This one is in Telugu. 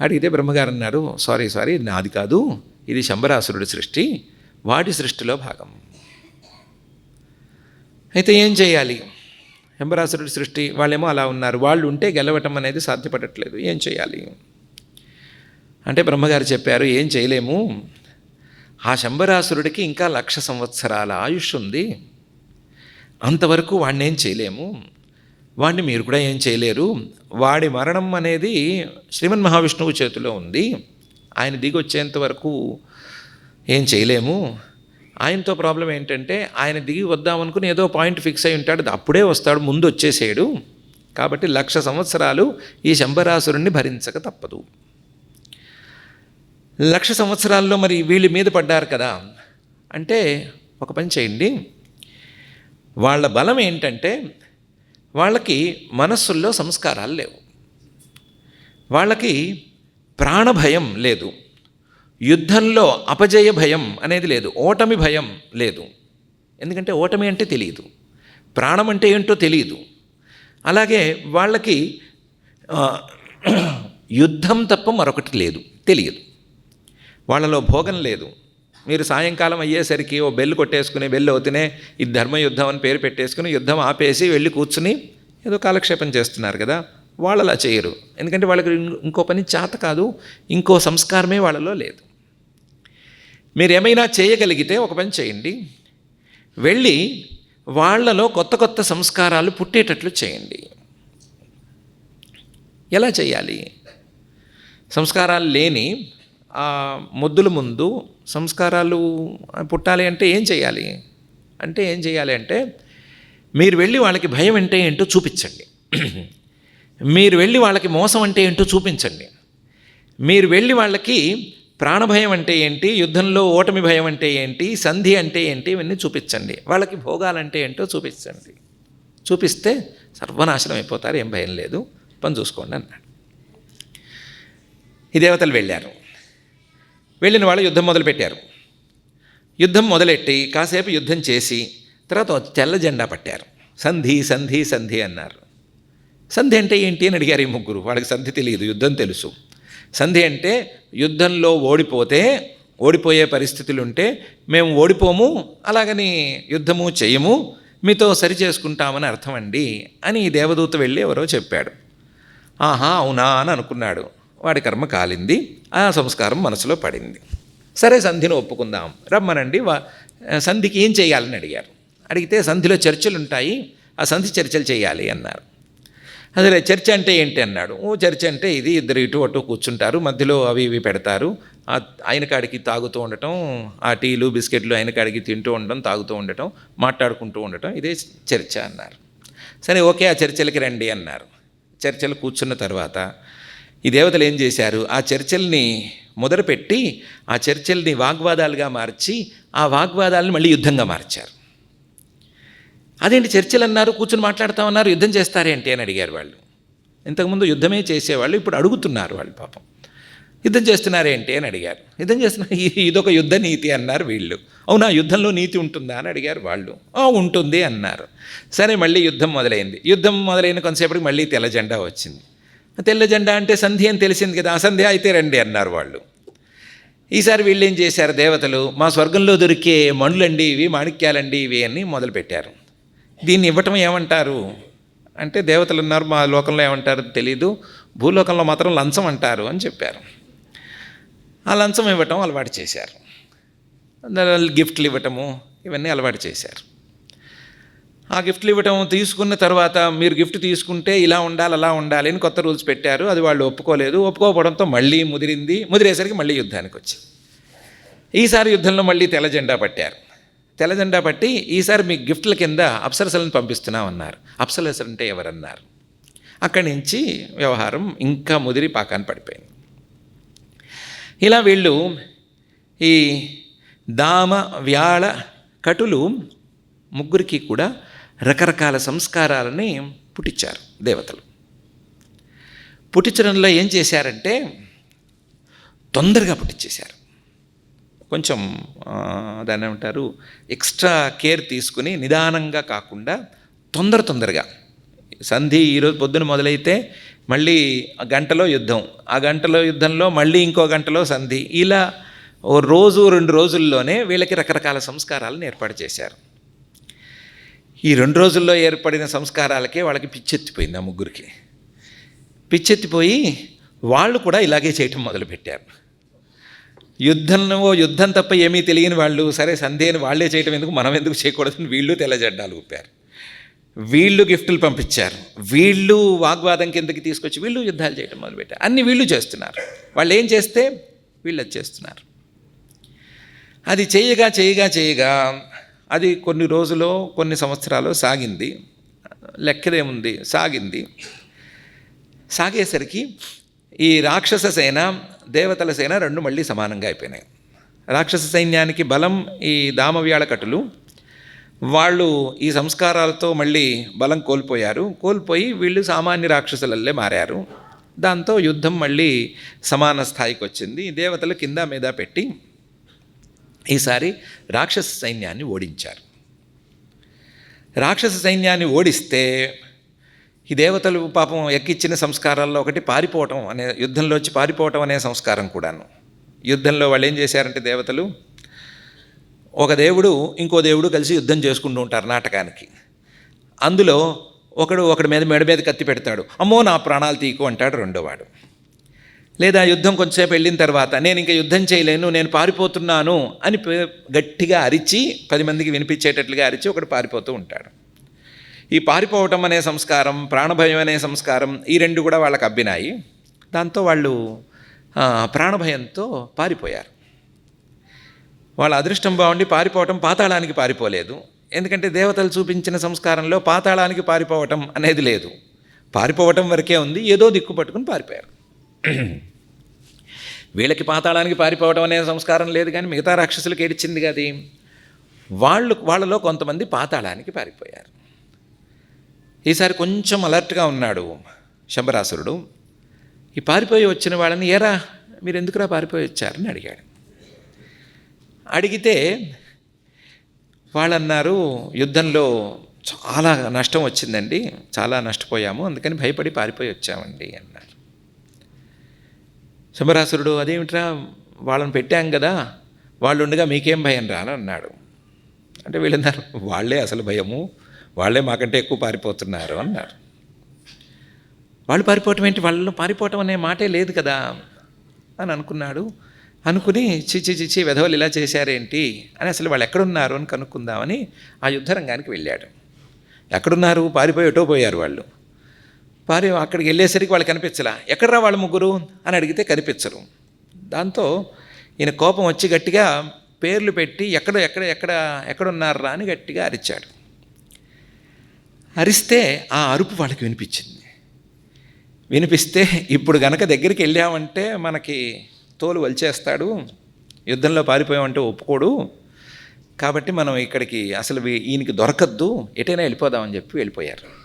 అడిగితే బ్రహ్మగారు అన్నారు సారీ సారీ నాది కాదు. ఇది శంబరాసురుడి సృష్టి. వాడి సృష్టిలో భాగం. అయితే ఏం చేయాలి? శంబరాసురుడి సృష్టి వాళ్ళేమో అలా ఉన్నారు. వాళ్ళు ఉంటే గెలవటం అనేది సాధ్యపడట్లేదు. ఏం చేయాలి? అంటే బ్రహ్మగారు చెప్పారు ఏం చేయలేము. ఆ శంబరాసురుడికి ఇంకా లక్ష సంవత్సరాల ఆయుష్ ఉంది. అంతవరకు వాడిని ఏం చేయలేము. వాడిని మీరు కూడా ఏం చేయలేరు. వాడి మరణం అనేది శ్రీమన్ మహావిష్ణువు చేతిలో ఉంది. ఆయన దిగొచ్చేంత వరకు ఏం చేయలేము. ఆయనతో ప్రాబ్లం ఏంటంటే ఆయన దిగి వద్దామనుకుని ఏదో పాయింట్ ఫిక్స్ అయి ఉంటాడు. అప్పుడే వస్తాడు ముందు వచ్చేసేయడు. కాబట్టి లక్ష సంవత్సరాలు ఈ శంబరాసురుణ్ణి భరించక తప్పదు. లక్ష సంవత్సరాల్లో మరి వీళ్ళ మీద పడ్డారు కదా. అంటే ఒక పని చేయండి. వాళ్ళ బలం ఏంటంటే వాళ్ళకి మనస్సుల్లో సంస్కారాలు లేవు. వాళ్ళకి ప్రాణభయం లేదు. యుద్ధంలో అపజయ భయం అనేది లేదు. ఓటమి భయం లేదు. ఎందుకంటే ఓటమి అంటే తెలియదు. ప్రాణం అంటే ఏంటో తెలియదు. అలాగే వాళ్ళకి యుద్ధం తప్ప మరొకటి లేదు. తెలియదు. వాళ్ళలో భోగం లేదు. మీరు సాయంకాలం అయ్యేసరికి ఓ బెల్ కొట్టేసుకుని బెల్ అవుతూనే ఇది ధర్మయుద్ధం అని పేరు పెట్టేసుకుని యుద్ధం ఆపేసి వెళ్ళి కూర్చుని ఏదో కాలక్షేపం చేస్తున్నారు కదా వాళ్ళు అలా చేయరు. ఎందుకంటే వాళ్ళకి ఇంకో పని చేత కాదు ఇంకో సంస్కారమే వాళ్ళలో లేదు. మీరు ఏమైనా చేయగలిగితే ఒక పని చేయండి. వెళ్ళి వాళ్ళలో కొత్త కొత్త సంస్కారాలు పుట్టేటట్లు చేయండి. ఎలా చేయాలి? సంస్కారాలు లేని మొద్దుల ముందు సంస్కారాలు పుట్టాలి అంటే ఏం చేయాలి? అంటే ఏం చేయాలి అంటే మీరు వెళ్ళి వాళ్ళకి భయం అంటే ఏంటో చూపించండి. మీరు వెళ్ళి వాళ్ళకి మోసం అంటే ఏంటో చూపించండి. మీరు వెళ్ళి వాళ్ళకి ప్రాణభయం అంటే ఏంటి? యుద్ధంలో ఓటమి భయం అంటే ఏంటి? సంధి అంటే ఏంటి? ఇవన్నీ చూపించండి. వాళ్ళకి భోగాలంటే ఏంటో చూపించండి. చూపిస్తే సర్వనాశనం అయిపోతారు ఏం భయం లేదు. పని చూసుకోండి అన్నాడు. ఈ దేవతలు వెళ్ళారు. వెళ్ళిన వాళ్ళు యుద్ధం మొదలుపెట్టారు. యుద్ధం మొదలెట్టి కాసేపు యుద్ధం చేసి తర్వాత తెల్ల జెండా పట్టారు. సంధి సంధి సంధి అన్నారు. సంధి అంటే ఏంటి అని అడిగారు ఈ ముగ్గురు. వాళ్ళకి సంధి తెలియదు యుద్ధం తెలుసు. సంధి అంటే యుద్ధంలో ఓడిపోతే ఓడిపోయే పరిస్థితులు ఉంటే మేము ఓడిపోము అలాగని యుద్ధము చేయము మీతో సరి చేసుకుంటామని అర్థం అండి అని దేవదూత వెళ్ళి ఎవరో చెప్పాడు. ఆహా అవునా అని అనుకున్నాడు. వాడి కర్మ కాలింది ఆ సంస్కారం మనసులో పడింది. సరే సంధిని ఒప్పుకుందాం. రమ్మనండి వా సంధికి ఏం చేయాలని అడిగారు. అడిగితే సంధిలో చర్చలు ఉంటాయి ఆ సంధి చర్చలు చేయాలి అన్నారు. అదే చర్చ అంటే ఏంటి అన్నాడు. ఓ చర్చ అంటే ఇది ఇద్దరు ఇటు అటు కూర్చుంటారు మధ్యలో అవి ఇవి పెడతారు. ఆయన కాడికి తాగుతూ ఉండటం ఆ టీలు బిస్కెట్లు ఆయన కాడికి తింటూ ఉండటం తాగుతూ ఉండటం మాట్లాడుకుంటూ ఉండటం ఇదే చర్చ అన్నారు. సరే ఓకే ఆ చర్చలకి రండి అన్నారు. చర్చలు కూర్చున్న తర్వాత ఈ దేవతలు ఏం చేశారు? ఆ చర్చల్ని మొదలుపెట్టి ఆ చర్చల్ని వాగ్వాదాలుగా మార్చి ఆ వాగ్వాదాలను మళ్ళీ యుద్ధంగా మార్చారు. అదేంటి చర్చలు అన్నారు కూర్చుని మాట్లాడతామన్నారు యుద్ధం చేస్తారేంటి అని అడిగారు వాళ్ళు. ఇంతకుముందు యుద్ధమే చేసేవాళ్ళు ఇప్పుడు అడుగుతున్నారు వాళ్ళు పాపం. యుద్ధం చేస్తున్నారేంటి అని అడిగారు. యుద్ధం చేస్తున్నారు ఇదొక యుద్ధ నీతి అన్నారు వీళ్ళు. అవునా యుద్ధంలో నీతి ఉంటుందా అని అడిగారు వాళ్ళు. ఉంటుంది అన్నారు. సరే మళ్ళీ యుద్ధం మొదలైంది. యుద్ధం మొదలైన కొంతసేపటికి మళ్ళీ తెల్ల జెండా వచ్చింది. తెల్ల జెండా అంటే సంధి అని తెలిసింది కదా ఆ అయితే రండి అన్నారు వాళ్ళు. ఈసారి వీళ్ళు ఏం చేశారు దేవతలు? మా స్వర్గంలో దొరికే మణులండి ఇవి మాణిక్యాలండి ఇవి అని మొదలుపెట్టారు. దీన్ని ఇవ్వటం ఏమంటారు? అంటే దేవతలు ఉన్నారు మా లోకంలో ఏమంటారు తెలీదు భూలోకంలో మాత్రం లంచం అంటారు అని చెప్పారు. ఆ లంచం ఇవ్వటం అలవాటు చేశారు. దాని గిఫ్ట్లు ఇవ్వటము ఇవన్నీ అలవాటు చేశారు. ఆ గిఫ్ట్లు ఇవ్వటం తీసుకున్న తర్వాత మీరు గిఫ్ట్ తీసుకుంటే ఇలా ఉండాలి అలా ఉండాలి అని కొత్త రూల్స్ పెట్టారు. అది వాళ్ళు ఒప్పుకోలేదు. ఒప్పుకోకపోవడంతో మళ్ళీ ముదిరింది. ముదిరేసరికి మళ్ళీ యుద్ధానికి వచ్చింది. ఈసారి యుద్ధంలో మళ్ళీ తెల్ల జెండా పట్టారు. తెల్ల జెండా పట్టి ఈసారి మీ గిఫ్ట్ల కింద అప్సరసలను పంపిస్తున్నామన్నారు అప్సరసలు అంటే ఎవరన్నారు? అక్కడి నుంచి వ్యవహారం ఇంకా ముదిరి పాకాన్ని పడిపోయింది. ఇలా వీళ్ళు ఈ దామ వ్యాళ కటులు ముగ్గురికి కూడా రకరకాల సంస్కారాలని పుట్టించారు దేవతలు. పుట్టించడంలో ఏం చేశారంటే తొందరగా పుట్టించేశారు. కొంచెం దాన్ని ఏమంటారు ఎక్స్ట్రా కేర్ తీసుకుని నిదానంగా కాకుండా తొందర తొందరగా. సంధి ఈరోజు పొద్దున మొదలైతే మళ్ళీ గంటలో యుద్ధం ఆ గంటలో యుద్ధంలో మళ్ళీ ఇంకో గంటలో సంధి. ఇలా ఓ రోజు రెండు రోజుల్లోనే వీళ్ళకి రకరకాల సంస్కారాలను ఏర్పాటు చేశారు. ఈ రెండు రోజుల్లో ఏర్పడిన సంస్కారాలకే వాళ్ళకి పిచ్చెత్తిపోయింది ఆ ముగ్గురికి. పిచ్చెత్తిపోయి వాళ్ళు కూడా ఇలాగే చేయటం మొదలుపెట్టారు. యుద్ధంలో యుద్ధం తప్ప ఏమీ తెలియని వాళ్ళు సరే సందేహని వాళ్ళే చేయటం ఎందుకు మనం ఎందుకు చేయకూడదని వీళ్ళు తెల్లజెడ్డాలు ఊపారు. వీళ్ళు గిఫ్టులు పంపించారు. వీళ్ళు వాగ్వాదం కిందకి తీసుకొచ్చి వీళ్ళు యుద్ధాలు చేయడం మొదలుపెట్టారు. అన్ని వీళ్ళు చేస్తున్నారు. వాళ్ళు ఏం చేస్తే వీళ్ళు అది చేస్తున్నారు. అది చేయగా చేయగా చేయగా అది కొన్ని రోజులు కొన్ని సంవత్సరాలు సాగింది. లెక్కదేముంది సాగింది. సాగేసరికి ఈ రాక్షస సేన దేవతల సేన రెండు మళ్ళీ సమానంగా అయిపోయినాయి. రాక్షస సైన్యానికి బలం ఈ దామవ్యాళకటులు వాళ్ళు ఈ సంస్కారాలతో మళ్ళీ బలం కోల్పోయారు. కోల్పోయి వీళ్ళు సామాన్య రాక్షసులల్లే మారారు. దాంతో యుద్ధం మళ్ళీ సమాన స్థాయికి వచ్చింది దేవతలు కింద మీద పెట్టి ఈసారి రాక్షస సైన్యాన్ని ఓడించారు. రాక్షస సైన్యాన్ని ఓడిస్తే ఈ దేవతలు పాపం ఎక్కిచ్చిన సంస్కారాల్లో ఒకటి పారిపోవటం అనే యుద్ధంలోంచి పారిపోవటం అనే సంస్కారం కూడాను. యుద్ధంలో వాళ్ళు ఏం చేశారంటే దేవతలు ఒక దేవుడు ఇంకో దేవుడు కలిసి యుద్ధం చేసుకుంటూ ఉంటారు నాటకానికి. అందులో ఒకడు ఒకడి మీద మెడ మీద కత్తి పెడతాడు. అమ్మో నా ప్రాణాలు తీకు అంటాడు రెండోవాడు. లేదా యుద్ధం కొంచెంసేపు వెళ్ళిన తర్వాత నేను ఇంకా యుద్ధం చేయలేను నేను పారిపోతున్నాను అని గట్టిగా అరిచి పది మందికి వినిపించేటట్లుగా అరిచి ఒకడు పారిపోతూ ఉంటాడు. ఈ పారిపోవటం అనే సంస్కారం ప్రాణభయం అనే సంస్కారం ఈ రెండు కూడా వాళ్ళకి అబ్బినాయి. దాంతో వాళ్ళు ప్రాణభయంతో పారిపోయారు. వాళ్ళ అదృష్టం బాగుండి పారిపోవటం పాతాళానికి పారిపోలేదు. ఎందుకంటే దేవతలు చూపించిన సంస్కారంలో పాతాళానికి పారిపోవటం అనేది లేదు. పారిపోవటం వరకే ఉంది ఏదో దిక్కు పట్టుకుని పారిపోయారు. వీళ్ళకి పాతాళానికి పారిపోవడం అనే సంస్కారం లేదు కానీ మిగతా రాక్షసులకు ఏడిచింది అది వాళ్ళు వాళ్ళలో కొంతమంది పాతాళానికి పారిపోయారు. ఈసారి కొంచెం అలర్ట్గా ఉన్నాడు శంభరాసురుడు. ఈ పారిపోయి వచ్చిన వాళ్ళని ఏరా మీరు ఎందుకురా పారిపోయి వచ్చారని అడిగాడు. అడిగితే వాళ్ళన్నారు యుద్ధంలో చాలా నష్టం వచ్చిందండి చాలా నష్టపోయాము అందుకని భయపడి పారిపోయి వచ్చామండి అన్నారు. శంబరాసురుడు అదేమిట్రా? వాళ్ళని పెట్టాం కదా వాళ్ళు ఉండగా మీకేం భయం రా? అని అన్నాడు. అంటే వీళ్ళన్నారు వాళ్ళే అసలు భయము వాళ్ళే మాకంటే ఎక్కువ పారిపోతున్నారు అన్నారు. వాళ్ళు పారిపోవటం ఏంటి? వాళ్ళు పారిపోవటం అనే మాటే లేదు కదా అని అనుకున్నాడు. అనుకుని చిచి చిచి వెధవలు ఇలా చేశారేంటి? అని అసలు వాళ్ళు ఎక్కడున్నారు? అని కనుక్కుందామని ఆ యుద్ధరంగానికి వెళ్ళాడు. ఎక్కడున్నారు? పారిపోయి ఎటో పోయారు వాళ్ళు. భార్య అక్కడికి వెళ్ళేసరికి వాళ్ళు కనిపించలా. ఎక్కడరా వాళ్ళ ముగ్గురు? అని అడిగితే కనిపించరు. దాంతో ఈయన కోపం వచ్చి గట్టిగా పేర్లు పెట్టి ఎక్కడ ఎక్కడ ఎక్కడ ఎక్కడున్నారా? అని గట్టిగా అరిచాడు. అరిస్తే ఆ అరుపు వాళ్ళకి వినిపించింది. వినిపిస్తే ఇప్పుడు గనక దగ్గరికి వెళ్ళామంటే మనకి తోలు వలిచేస్తాడు యుద్ధంలో పారిపోయామంటే ఒప్పుకోడు కాబట్టి మనం ఇక్కడికి అసలు ఈయనకి దొరకద్దు ఎటైనా వెళ్ళిపోదామని చెప్పి వెళ్ళిపోయారు.